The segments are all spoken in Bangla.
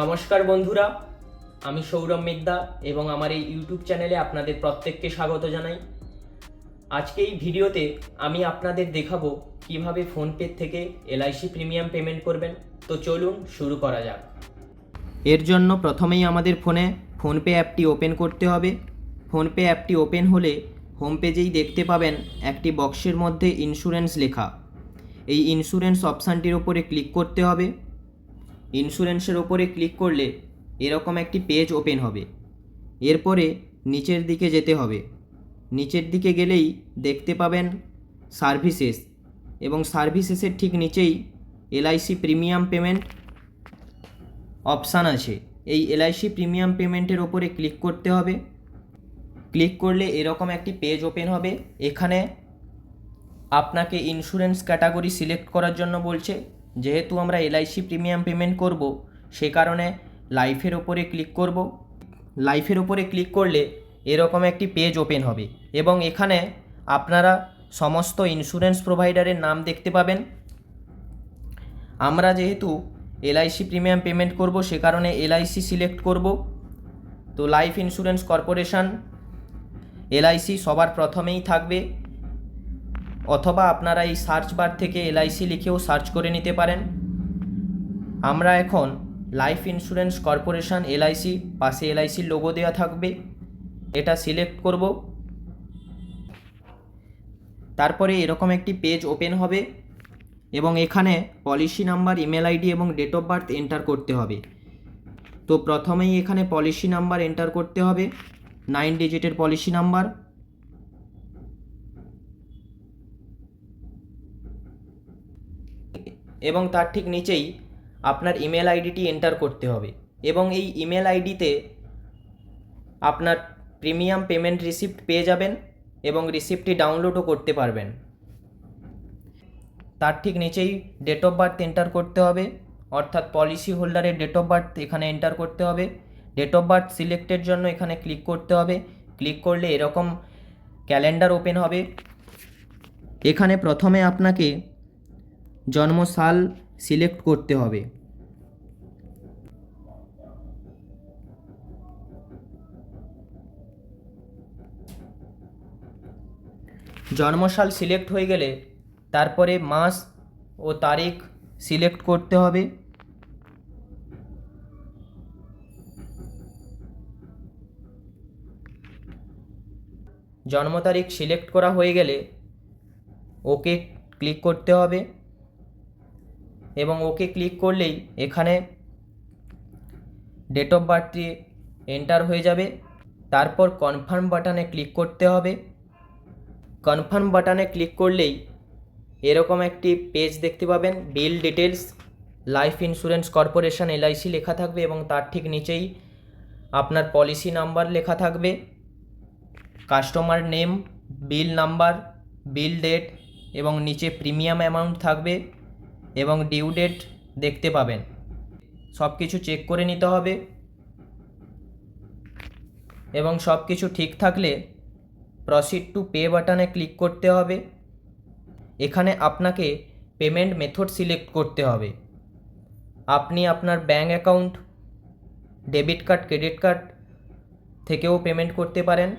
নমস্কার বন্ধুরা, আমি সৌরভ মেঘদা এবং আমার এই ইউটিউব চ্যানেলে আপনাদের প্রত্যেককে স্বাগত জানাই। আজকে এই ভিডিওতে আমি আপনাদের দেখাবো কীভাবে ফোনপে থেকে এলআইসি প্রিমিয়াম পেমেন্ট করবেন। তো চলুন শুরু করা যাক। এর জন্য প্রথমেই আমাদের ফোনে ফোনপে অ্যাপটি ওপেন করতে হবে। ফোনপে অ্যাপটি ওপেন হলে হোম পেজেই দেখতে পাবেন একটি বক্সের মধ্যে ইন্স্যুরেন্স লেখা। এই ইন্স্যুরেন্স অপশানটির ওপরে ক্লিক করতে হবে। ইন্স্যুরেন্সের ওপরে ক্লিক করলে এরকম একটি পেজ ওপেন হবে। এরপরে নিচের দিকে যেতে হবে। নিচের দিকে গেলেই দেখতে পাবেন সার্ভিসেস এবং সার্ভিসেসের ঠিক নিচেই এলআইসি প্রিমিয়াম পেমেন্ট অপশান আছে। এই এলআইসি প্রিমিয়াম পেমেন্টের ওপরে ক্লিক করতে হবে। ক্লিক করলে এরকম একটি পেজ ওপেন হবে। এখানে আপনাকে ইন্স্যুরেন্স ক্যাটাগরি সিলেক্ট করার জন্য বলছে। যেহেতু আমরা এলআইসি প্রিমিয়াম পেমেন্ট করব, সে কারণে লাইফের ওপরে ক্লিক করব। লাইফের ওপরে ক্লিক করলে এরকম একটি পেজ ওপেন হবে এবং এখানে আপনারা সমস্ত ইন্স্যুরেন্স প্রোভাইডারের নাম দেখতে পাবেন। আমরা যেহেতু এলআইসি প্রিমিয়াম পেমেন্ট করব, সে কারণে এলআইসি সিলেক্ট করব। তো লাইফ ইন্স্যুরেন্স কর্পোরেশন, এলআইসি সবার প্রথমেই থাকবে। অথবা আপনারা এই সার্চ বার থেকে এলআইসি লিখেও সার্চ করে নিতে পারেন। আমরা এখন লাইফ ইন্স্যুরেন্স কর্পোরেশন এলআইসি পাশে এলআইসির লোগো দেওয়া থাকবে। এটা সিলেক্ট করব। তারপরে এরকম একটি পেজ ওপেন হবে এবং এখানে পলিসি নাম্বার, ইমেল আইডি এবং ডেট অফ বার্থ এন্টার করতে হবে। তো প্রথমেই এখানে পলিসি নাম্বার এন্টার করতে হবে। নাইন ডিজিটের পলিসি নাম্বার। এবং তার ঠিক নিচেই আপনার ইমেল আইডিটি এন্টার করতে হবে এবং এই ইমেল আইডিতে আপনার প্রিমিয়াম পেমেন্ট রিসিপ্ট পেয়ে যাবেন এবং রিসিপ্টটি ডাউনলোডও করতে পারবেন। তার ঠিক নিচেই ডেট অফ বার্থ এন্টার করতে হবে, অর্থাৎ পলিসি হোল্ডারের ডেট অফ বার্থ এখানে এন্টার করতে হবে ডেট অফ বার্থ সিলেক্টের জন্য এখানে ক্লিক করতে হবে ক্লিক করলে এরকম ক্যালেন্ডার ওপেন হবে। এখানে প্রথমে আপনাকে জন্মসাল সিলেক্ট করতে হবে। জন্মসাল সিলেক্ট হয়ে গেলে তারপরে মাস ও তারিখ সিলেক্ট করতে হবে। জন্ম তারিখ সিলেক্ট করা হয়ে গেলে ওকে ক্লিক করতে হবে। এবং ওকে ক্লিক করলেই এখানে ডেট অফ বার্থটি এন্টার হয়ে যাবে। তারপর কনফার্ম বাটনে ক্লিক করতে হবে। কনফার্ম বাটনে ক্লিক করলেই এরকম একটি পেজ দেখতে পাবেন। Bill details life insurance corporation LIC লেখা থাকবে এবং তার ঠিক নিচেই আপনার পলিসি নাম্বার লেখা থাকবে। Customer name bill number bill date এবং নিচে প্রিমিয়াম অ্যামাউন্ট থাকবে। এবং ডিউ ডেট দেখতে পাবেন। সব কিছু চেক করে নিতে হবে। এবং সব কিছু ঠিক থাকলে প্রসিড টু পে বাটনে ক্লিক করতে হবে। এখানে আপনাকে পেমেন্ট মেথড সিলেক্ট করতে হবে। আপনি আপনার bank account debit card credit card থেকেও পেমেন্ট করতে পারেন।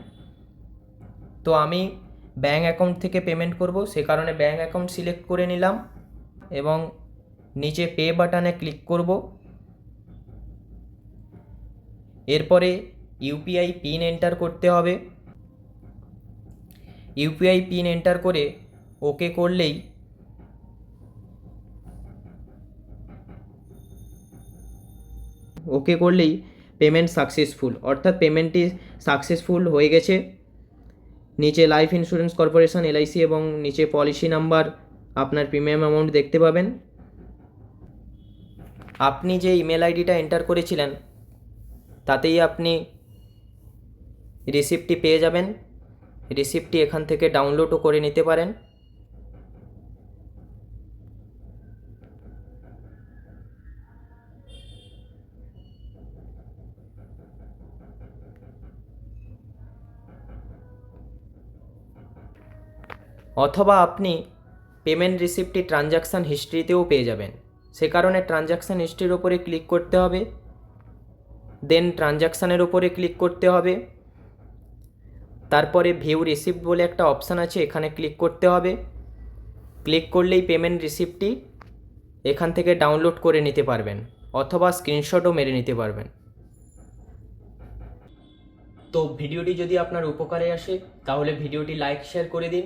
তো আমি ব্যাঙ্ক অ্যাকাউন্ট থেকে পেমেন্ট করব, সে কারণে ব্যাঙ্ক অ্যাকাউন্ট সিলেক্ট করে নিলাম। এবং নিচে পে বাটনে ক্লিক করব। এরপরে ইউপিআই পিন এন্টার করতে হবে। ইউপিআই পিন এন্টার করে ওকে করলেই ওকে করলেই পেমেন্ট সাকসেসফুল অর্থাৎ পেমেন্টটি সাকসেসফুল হয়ে গেছে। নিচে লাইফ ইন্স্যুরেন্স কর্পোরেশন এলআইসি এবং নিচে পলিসি নাম্বার আপনার প্রিমিয়াম অ্যামাউন্ট দেখতে পাবেন। আপনি যে ইমেল আইডিটা এন্টার করেছিলেন, তাতেই আপনি রিসিপ্টটি পেয়ে যাবেন। রিসিপ্টটি এখান থেকে ডাউনলোডও করে নিতে পারেন। অথবা আপনি পেমেন্ট রিসিপ্টটি ট্রানজাকশান হিস্ট্রিতেও পেয়ে যাবেন। সে কারণে ট্রানজাকশান হিস্ট্রির ওপরে ক্লিক করতে হবে। দেন ট্রানজাকশানের ওপরে ক্লিক করতে হবে। তারপরে ভিউ রিসিপ্ট বলে একটা অপশান আছে, এখানে ক্লিক করতে হবে। ক্লিক করলেই পেমেন্ট রিসিপ্টটি এখান থেকে ডাউনলোড করে নিতে পারবেন, অথবা স্ক্রিনশটও মেরে নিতে পারবেন। তো ভিডিওটি যদি আপনার উপকারে আসে, তাহলে ভিডিওটি লাইক, শেয়ার করে দিন।